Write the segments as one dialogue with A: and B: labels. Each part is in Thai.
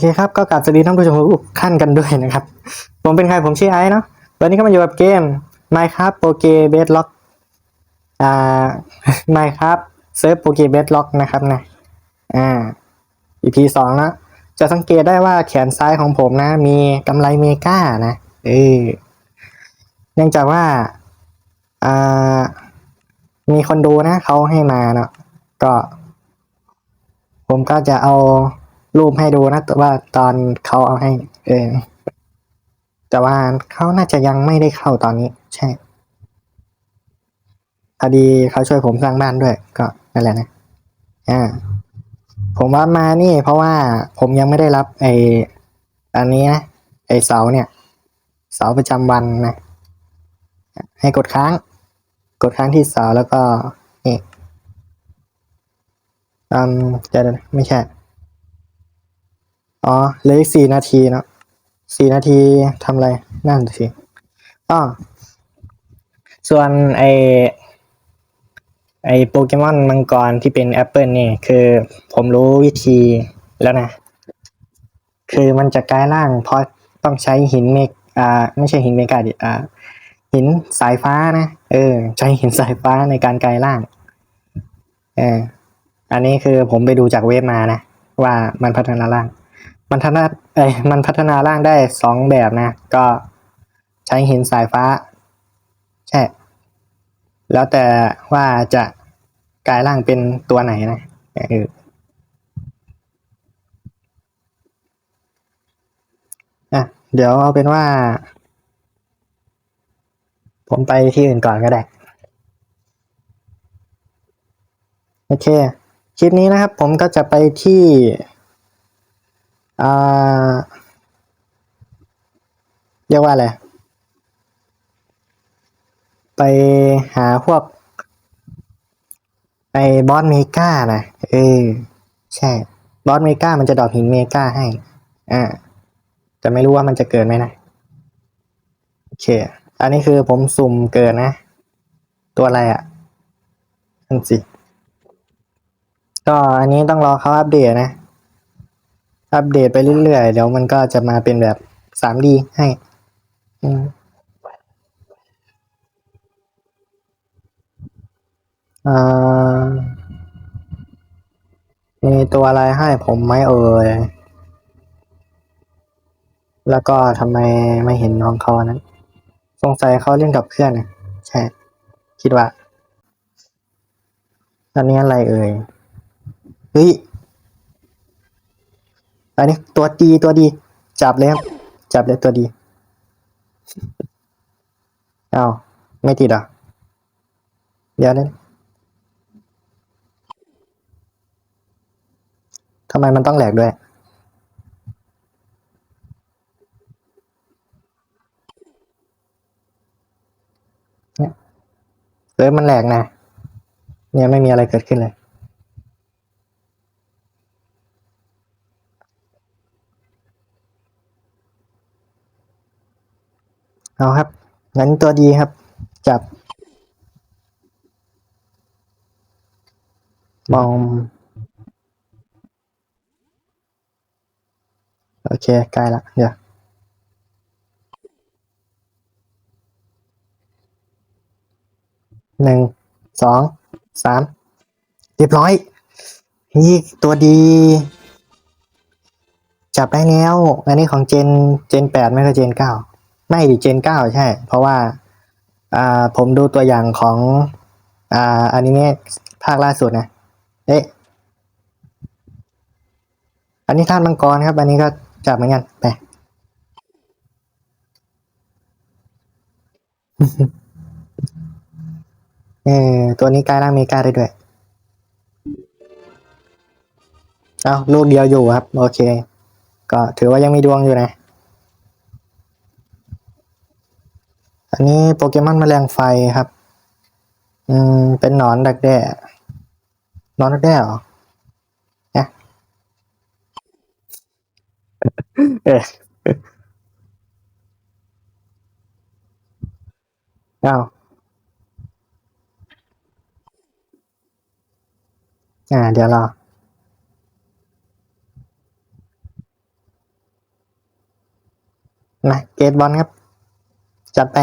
A: เคครับก็กลับสวัสดีท่านผู้ชมทุกขั้นกันด้วยนะครับ ผมเป็นใครผมชื่อไอซ์เนาะวันนี้ก็มาอยู่กับเกม Minecraft p o k e b a s Lock อ่า Minecraft เซิร์ฟ p o k e b a s Lock นะครับนะอ่า EP สองแล้วจะสังเกตได้ว่าแขนซ้ายของผมนะ มีกำไรเมกานะเออเนื่องจากว่าอ่ามีคนดูนะเขาให้มาเนาะก็ ผมก็จะเอา รูปให้ดูนะ แต่ว่าตอนเขาเอาให้ เออ แต่ว่าเขาน่าจะยังไม่ได้เข้าตอนนี้ ใช่พอดีเขาช่วยผมสร้างบ้านด้วย ก็นั่นแหละนะ อ่า ผมว่ามานี่ เพราะว่าผมยังไม่ได้รับไออันนี้นะไอเสาเนี่ย เสาประจำวันนะ ให้กดค้าง กดค้างที่เสาแล้วก็นี่อืมจะไม่ใช่ อ๋อเหลืออีกสี่นาทีนะสี่นาทีทำอะไรนั่นสิอ๋อส่วนไอไอโปเกมอนมังกรที่เป็นแอปเปิลนี่คือผมรู้วิธีแล้วนะ คือมันจะกลายร่างเพราะต้องใช้หินเมกอ่าไม่ใช่หินเมกาดิอ่าหินสายฟ้านะ เออ ใช้หินสายฟ้าในการกลายร่าง เออ อันนี้คือผมไปดูจากเว็บมานะ ว่ามันพัฒนาร่าง มันพัฒนาเอ้ยมันพัฒนาร่างได้สองแบบนะ ก็ใช้หินสายฟ้า ใช่ แล้วแต่ว่าจะกลายร่างเป็นตัวไหนนะเอออะเดี๋ยวเอาเป็นว่า ผมไปที่อื่นก่อนก็ได้ โอเค คลิปนี้นะครับผมก็จะไปที่ อ่าเรียกว่าอะไร ไปหาพวกไอบอสเมกานะเออ ใช่ บอสเมกามันจะดรอกหินเมกาให้ อ่าแต่ไม่รู้ว่ามันจะเกิดไหมนะ โอเค อันนี้คือผมสุ่มเกิดนะ ตัวอะไรอะ่ะนั่นสิ ก็อันนี้ต้องรอเขาอัปเดตนะ อัปเดตไปเรื่อยๆ เดี๋ยวมันก็จะมาเป็นแบบ 3D ให้อ่ามีตัวอะไรให้ผมไหมเอ่ย แล้วก็ทำไมไม่เห็นน้องเขานั้น สงสัยเขาเล่นกับเพื่อนนะใช่ คิดว่าอันนี้อะไรเอ่ย เฮ้ย อันนี้ตัวดีตัวดี จับเลยครับจับเลยตัวดีอ้าวไม่ติดอะเดี๋ยวนะทำไมมันต้องแหลกด้วย เนี่ยเออมันแหลกนะ เนี่ยไม่มีอะไรเกิดขึ้นเลย เอาครับ งั้นตัวดีครับ จับ มอง โอเคใกล้ละเดี๋ยวหนึ่งสองสามเรียบร้อย นี่ตัวดี จับได้แล้ว อันนี้ของเจนเจนแปดไม่ก็เจนเก้า ไม่ดิเจนเก้าใช่ เพราะว่าอ่าผมดูตัวอย่างของอ่าอนิเมะภาคล่าสุดนะ เอ๊ะ อันนี้ท่านมังกรครับ อันนี้ก็จับเหมือนกันไปเออตัวนี้กลายร่างเมกาได้ด้วย เอาลูกเดียวอยู่ครับ โอเค ก็ถือว่ายังมีดวงอยู่นะ อันนี้โปเกมอนแมลงไฟครับ อืม เป็นหนอนดักแด้นอนดักแด้เหรอเนี่ยเออเอาอ่า เดี๋ยวรอนะเกตบอลครับ จัดไป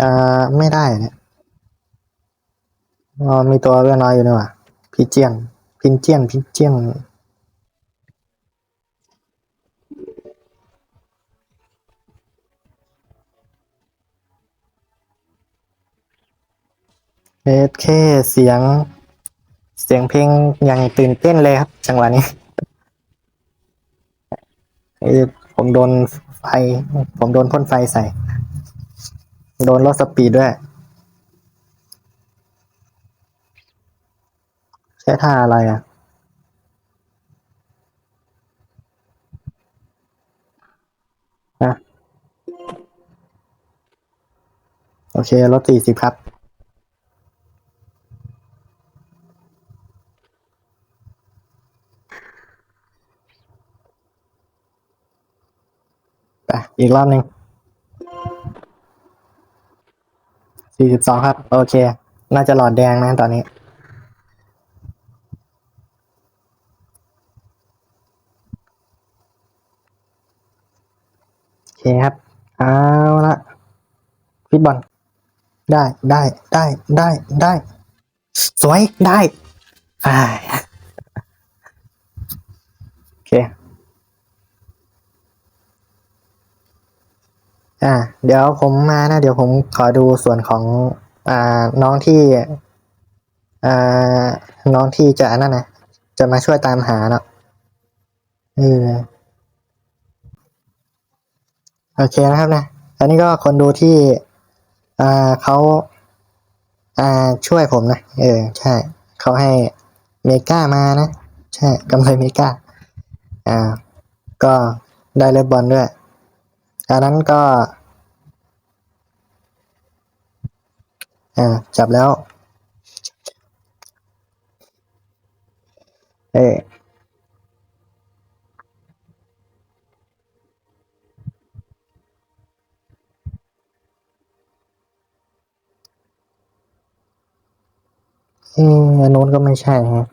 A: อ่าไม่ได้เนี่ยอ๋อมีตัวเรือน้อยอยู่นี่ว่าพิเจียนพินเจียนพิเจียนเอสเคเสียง เสียงเพลงอย่างตื่นเต้นเลยครับ จังหวะนี้ ผมโดนไฟ ผมโดนพ่นไฟใส่ โดนลดสปีดด้วย ใช้ท่าอะไรอะ โอเคลดสี่สิบครับ ไปอีกรอบหนึ่งสี่สิบสองครับ โอเค น่าจะหลอดแดงนะตอนนี้ โอเคครับ เอาละฟิตบอล ได้ ได้ ได้ ได้ ได้ สวย ได้ อ่าโอเค อ่า เดี๋ยวผมมานะ เดี๋ยวผมขอดูส่วนของ อ่า น้องที่ อ่า น้องที่จะนั่นนะจะมาช่วยตามหาเนาะเออโอเคนะครับนะ อันนี้ก็คนดูที่ อ่าเขาอ่า ช่วยผมนะ เออ ใช่ เขาให้เมก้ามานะ ใช่กำไรเมก้า อ่า ก็ได้เลบบอลด้วย อันนั้นก็อ่าจับแล้ว เออืมอันนู้นก็ไม่ใช่ฮะ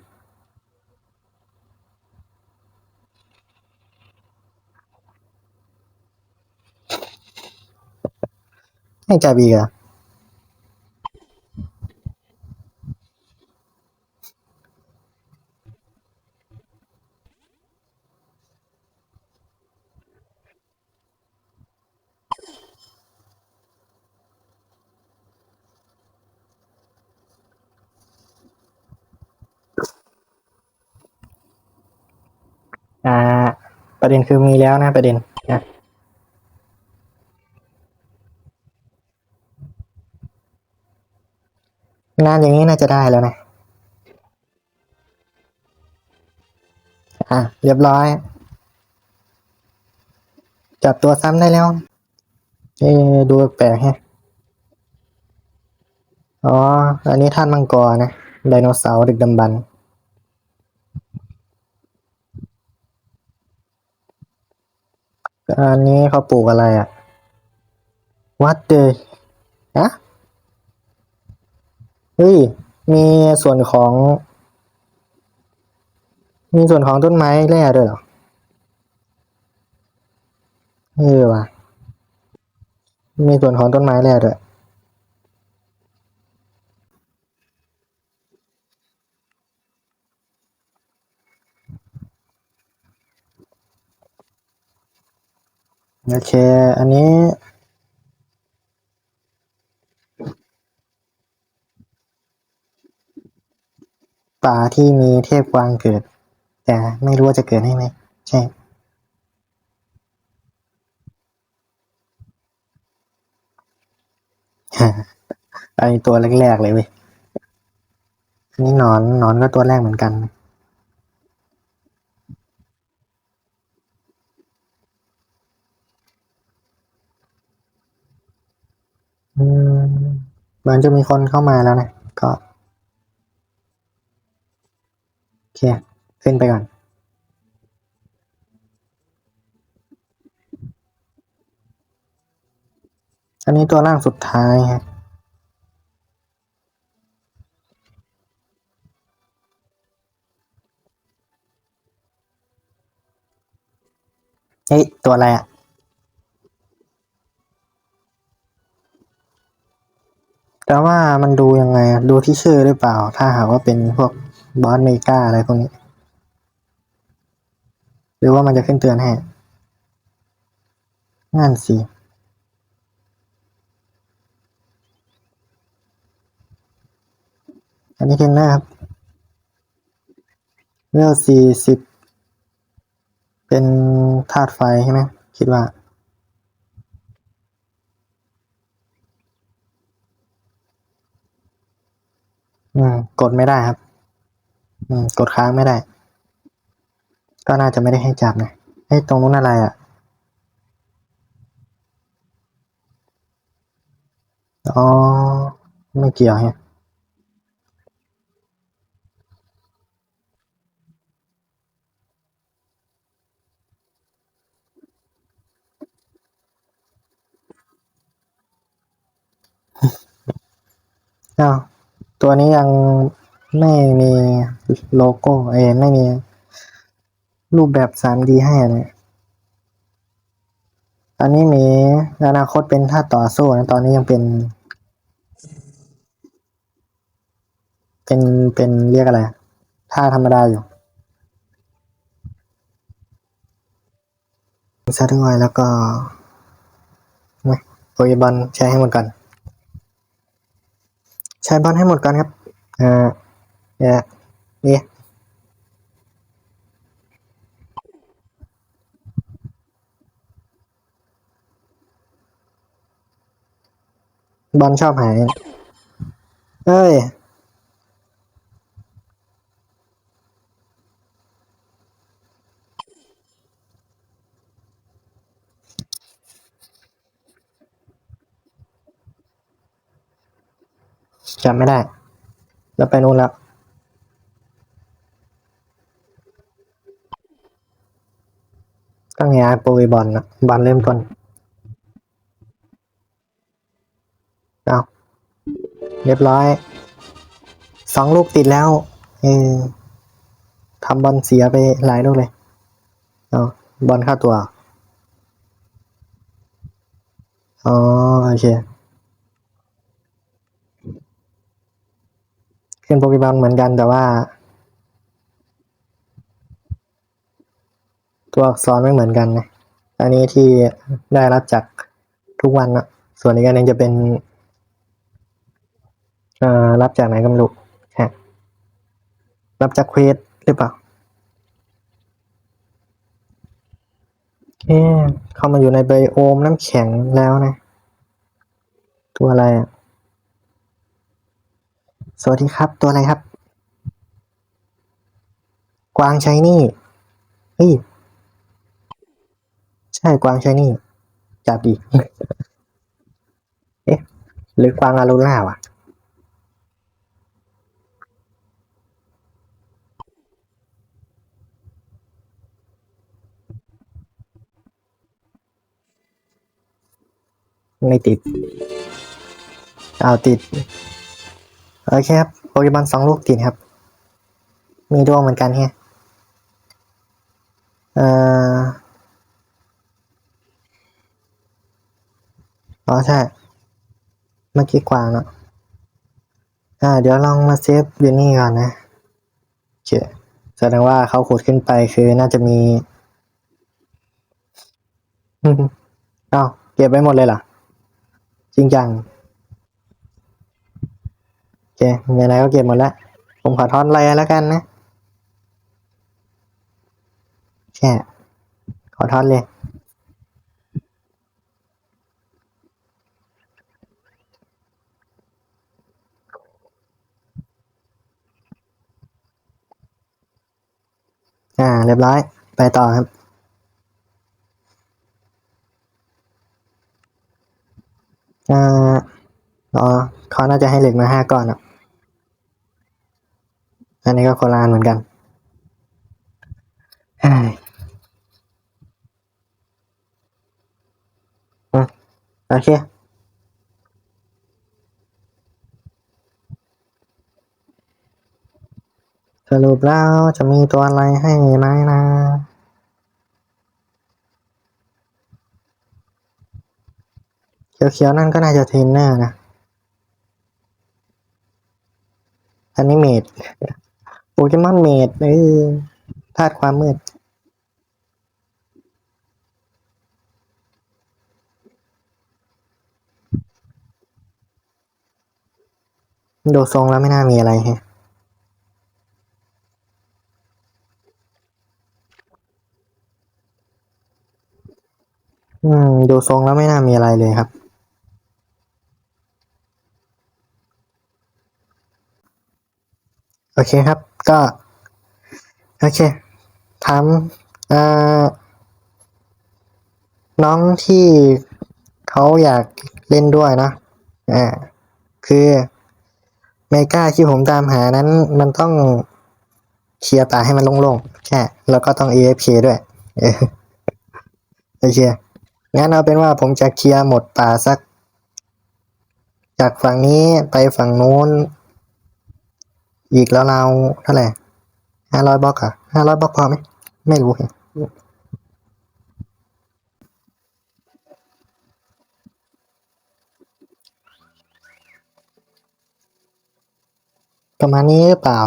A: ให้จับอีกเหรอะอ่า ประเด็นคือมีแล้วนะประเด็นนะ งานอย่างนี้น่าจะได้แล้วนะ อะ เรียบร้อย จับตัวซ้ำได้แล้ว เอ๊ดูแปลกแฮะ อ๋อ อันนี้ท่านมังกรนะ ไดโนเสาร์ดึกดำบรรอันนี้เขาปลูกอะไรอะวัดเดยอะ เฮ้ยมีส่วนของ มีส่วนของต้นไม้แร่ด้วยเหรอเออว่ะมีส่วนของต้นไม้แร่ด้วยโอเค อันนี้ ป่าที่มีเทพกวางเกิด แต่ไม่รู้ว่าจะเกิดให้ไหม ใช่ไอตัวแรกๆเลยเว้ยอันนี้หนอนหนอนก็ตัวแรกเหมือนกัน อืมเหมือนจะมีคนเข้ามาแล้วนะก็ เคขึ้นไปก่อนอันนี้ตัวล่างสุดท้ายครับเฮ้ย ตัวอะไรอะ แต่ว่ามันดูยังไง ดูที่ชื่อหรือเปล่า ถ้าหากว่าเป็นพวก บอสเมกาอะไรพวกนี้ หรือว่ามันจะขึ้นเตือนให้นั่นสิอันนี้เทนเนอร์ครับเวลสี่สิบเป็นธาตุไฟใช่ไหมคิดว่า อืม กดไม่ได้ครับ กดค้างไม่ได้ ก็น่าจะไม่ได้ให้จับนะเฮ้ตรงนู้นอะไรอะอ๋อ ไม่เกี่ยวฮะอ้าวตัวนี้ยัง ไม่มีโลโก้เอไม่มีรูปแบบ 3D ให้เลยอันนี้มีอนาคตเป็นท่าต่อสู้นะตอนนี้ยังเป็น เป็นเป็นเรียกอะไรท่าธรรมดาอยู่ซะด้วยแล้วก็ไม่โปรยบอลใช้ให้หมดก่อน ใช้บอลให้หมดก่อนครับอ่า เนี่ยเนี่ยบอลชอบหายเอ้ย จำไม่ได้ แล้วไปนู้นแล้ว ก็ไง โปรยบอลนะบอลเริ่มต้นเอาเรียบร้อย สองลูกติดแล้ว เออทำบอลเสียไปหลายลูกเลยเอาบอลเข้าตัว อ๋อ โอเคขึ้นโปรแกรมเหมือนกันแต่ว่า ตัวอักษรไม่เหมือนกันนะ อันนี้ที่ได้รับจากทุกวันนะส่วนอีกอันนึงจะเป็นรับจากไหนก็ไม่รู้ฮะรับจากเควสหรือเปล่าโอเคเข้ามาอยู่ในไบโอมน้ำแข็งแล้วนะ ตัวอะไรอะ สวัสดีครับตัวอะไรครับ กวางชายนี่เฮ้ย ใช่กวางชายนี่จับดิเอ๊ะหรือกวางอารูล่าวะไม่ติด เอาวติด โอเคครับโปเกมอนสองลูกติดครับ มีดวงเหมือนกันแฮะเอ่อ อ๋อใช่ เมื่อกี้กวางเนาะอ่า เดี๋ยวลองมาเซฟอยู่นี่ก่อนนะโอเคแสดงว่าเขาขุดขึ้นไปคือน่าจะมีอ้าวเก็บไว้หมดเลยเหรอ จริงจังโอเคมีอะไรก็เก็บหมดแล้ว ผมขอทอนอะไรแล้วกันนะแค่ขอทอนเลย อ่า เรียบร้อย ไปต่อครับ อ่าอ๋อเขาน่าจะให้เหล็กมาห้าก้อนอะ อันนี้ก็โคลานเหมือนกันเฮ้ยอืมโอเค สรุปแล้วจะมีตัวอะไรให้ไหมนะเขียวๆนั่นก็น่าจะเทนเนอร์นะอันนี้เมดโปเกมอนเมดเออธาตุความมืด ดูทรงแล้วไม่น่ามีอะไรฮะ อืม ดูทรงแล้วไม่น่ามีอะไรเลยครับ โอเคครับ ก็ โอเค ถามเอ่อน้องที่เขาอยากเล่นด้วยนะอ่าคือเมกาที่ผมตามหานั้น มันต้องเคลียร์ป่าให้มันโล่งๆแค่แล้วก็ต้อง AFK ด้วย เออโอเค งั้นเอาเป็นว่าผมจะเคลียร์หมดป่าสัก จากฝั่งนี้ไปฝั่งนู้น อีกแล้วเราเท่าไหร่ห้าร้อยบล็อกอะห้าร้อยบล็อกพอไหมไม่รู้แฮะประมาณนี้หรือเปล่า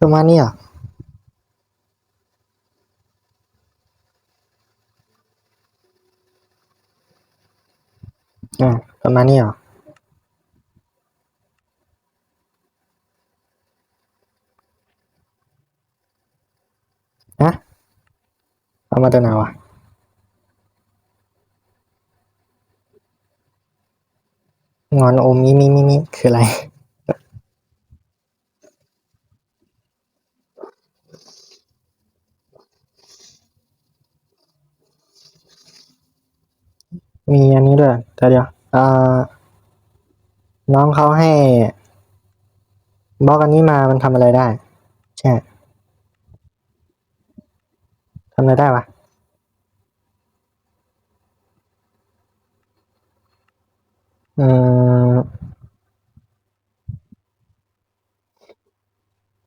A: ประมาณนี้อะ อ่าประมาณนี้เหรอฮะเอามาตัวไหนวะงอนโอมิมิมิมิคืออะไร มีอันนี้ด้วยแต่เดี๋ยวอ่าน้องเขาให้บล็อกอันนี้มามันทำอะไรได้ ใช่ทำอะไรได้วะอืม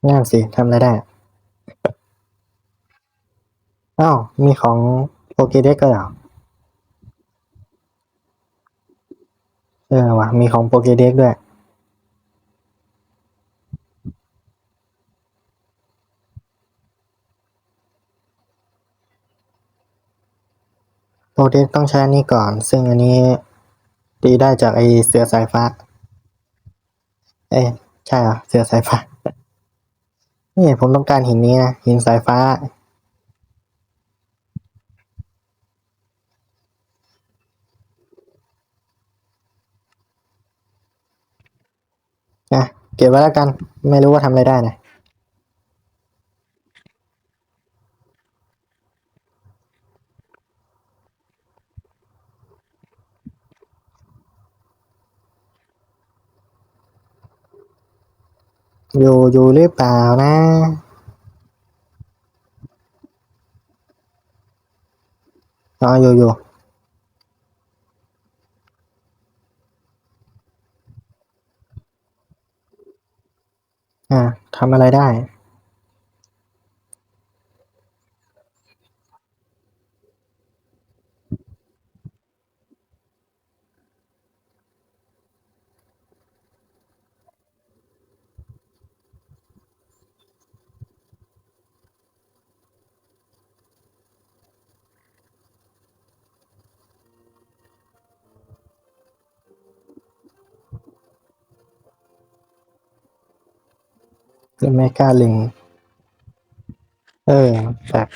A: งานสิทำอะไรได้อ้าวมีของโปเกเด็กก็เหรอ เออว่ะมีของโปเกเด็กด้วย โปรเด็กต้องใช้นี้ก่อน ซึ่งอันนี้ตีได้จากไอเสือสายฟ้า เอ้ใช่เหรอเสือสายฟ้า นี่ผมต้องการหินนี้นะหินสายฟ้า นะ เก็บไว้แล้วกัน ไม่รู้ว่าทำอะไรได้นะอยู่อยู่หรือเปล่านะอ๋ออยู่อยู่ อ่า ทำอะไรได้ คือไม่กล้าลิงเออแบบ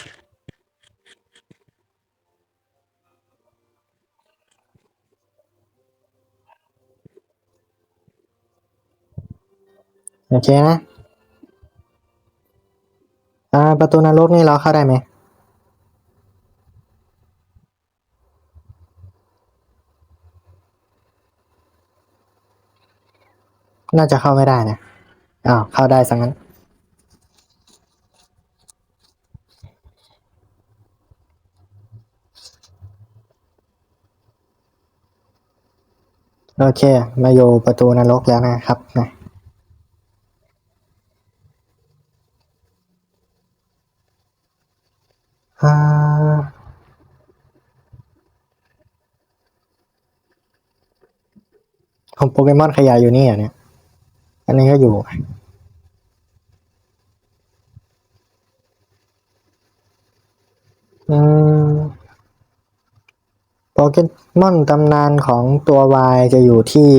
A: โอเคนะ อ่า ประตูนรกนี่เราเข้าได้ไหม น่าจะเข้าไม่ได้นะ อ้าวเข้าได้สังนั้น โอเค มาอยู่ประตูนรกแล้วนะครับนะของโปเกมอนขยายอยู่นี่อะเนี่ย อันนี้ก็อยู่อืมโปเกมอนตำนานของตัววายจะอยู่ที่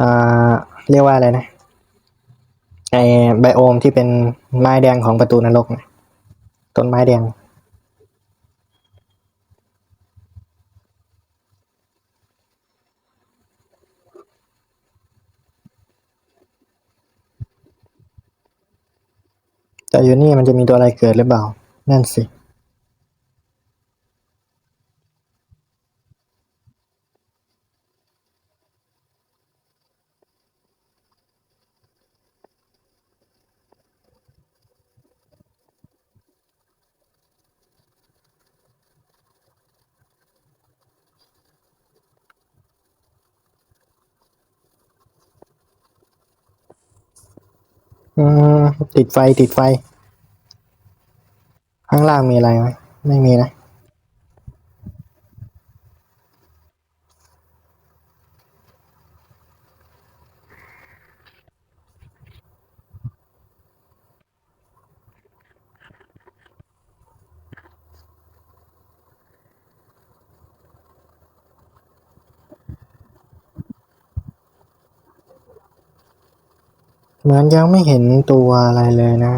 A: อ่าเรียกว่าอะไรนะไอไบโอมที่เป็นไม้แดงของประตูนรกนะต้นไม้แดง แต่อยู่นี่มันจะมีตัวอะไรเกิดหรือเปล่า นั่นสิ อืม ติดไฟติดไฟ ข้างล่างมีอะไรไหมไม่มีนะ เหมือนยังไม่เห็นตัวอะไรเลยนะ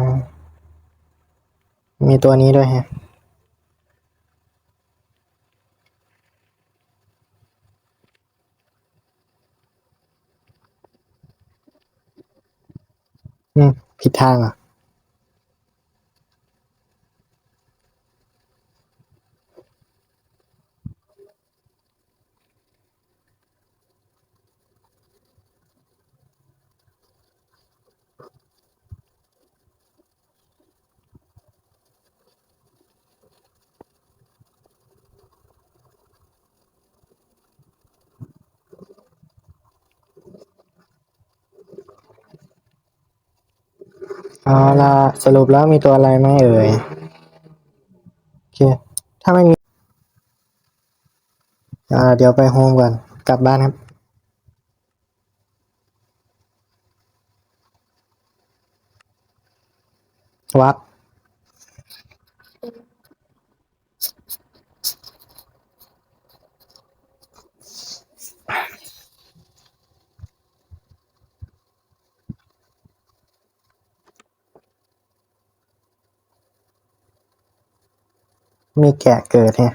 A: มีตัวนี้ด้วยฮะอืมผิดทางอะ เอาละสรุปแล้วมีตัวอะไรไหมเอ่ย โอเค ถ้าไม่มี อ่า เดี๋ยวไปโฮมก่อน กลับบ้านครับ วับ มีแกะเกิดเนี่ย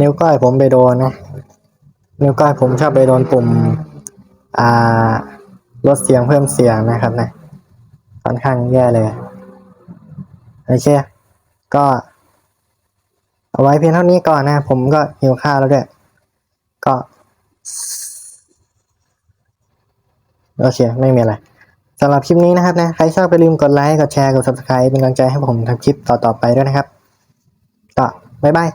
A: นิ้วก้อยผมไปโดนนะนิ้วก้อยผมชอบไปโดนปุ่ม อ่าลดเสียงเพิ่มเสียงนะครับนะค่อนข้างแย่เลยโอเค ก็ เอาไว้เพียงเท่านี้ก่อนนะ ผมก็หิวข้าวแล้วด้วย ก็ โอเค ไม่มีอะไรสำหรับคลิปนี้นะครับนะ ใครชอบไปลืมกดไลค์ กดแชร์ กด subscribe เป็นกำลังใจให้ผมทำคลิปต่อๆไปด้วยนะครับ ก็ บ๊ายบาย